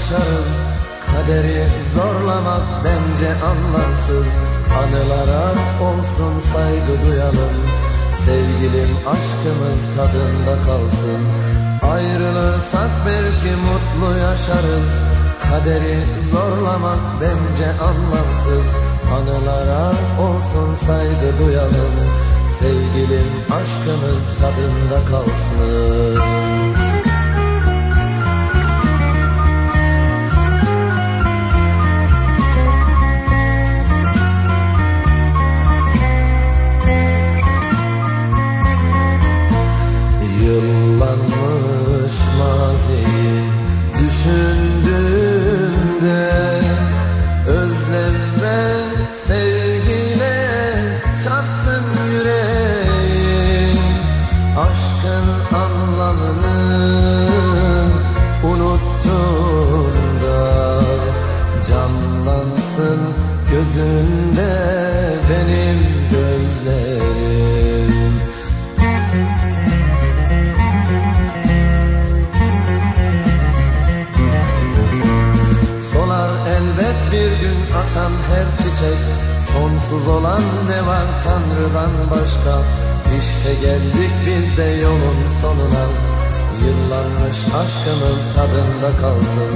yaşarız. Kaderi zorlamak bence anlamsız. Anılara olsun saygı duyalım. Sevgilim aşkımız tadında kalsın. Ayrılırsak belki mutlu yaşarız. Kaderi zorlamak bence anlamsız. Anılara olsun saygı duyalım. Sevgilim aşkımız tadında kalsın remember elbet bir gün açan her çiçek Sonsuz olan ne var Tanrı'dan başka? İşte geldik biz de yolun sonuna. Yıllanmış aşkımız tadında kalsın.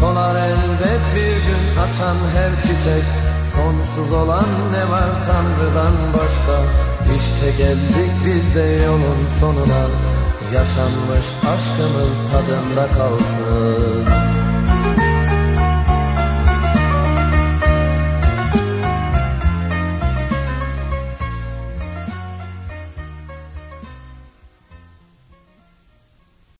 Solar elbet bir gün açan her çiçek Sonsuz olan ne var Tanrı'dan başka? İşte geldik biz de yolun sonuna. Yaşanmış aşkımız tadında kalsın